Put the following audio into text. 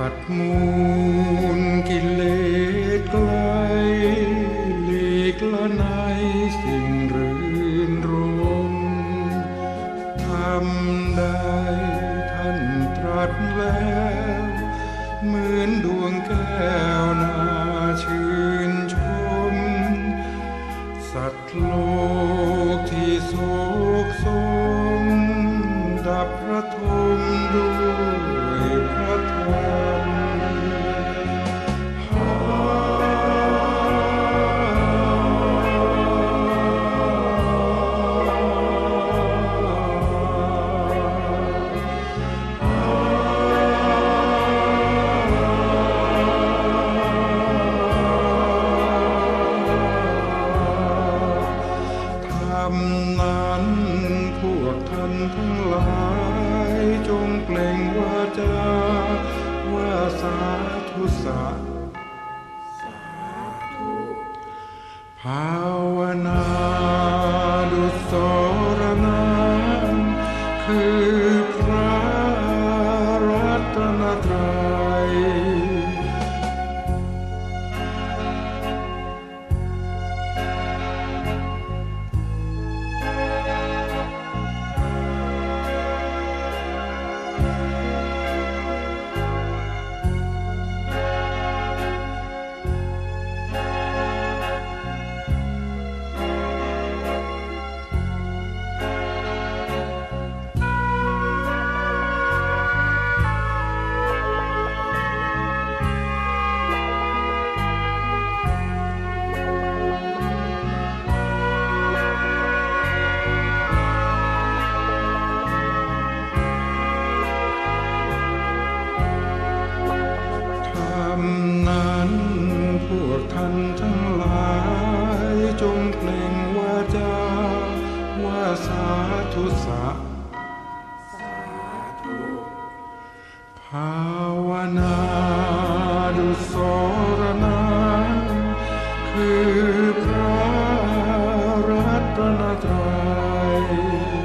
ตัดมูลกิเลสไกลหลีกละในสิ่งรื่นรมทำได้ท่านตรัสแล้ว เหมือนดวงแก้วนาชื่นชม สัตว์โลกที่โศกสมดับพระทมด้วย พระธรรมธรรมนั้นพวกท่านทั้งหลาย จงเปล่งวาจาว่าสาธุสาธุภาวนา ท่านทั้งหลายจงเปล่งวาจาว่าสาธุสาธุภาวนาดุสรณาคือพระรัตนตรัย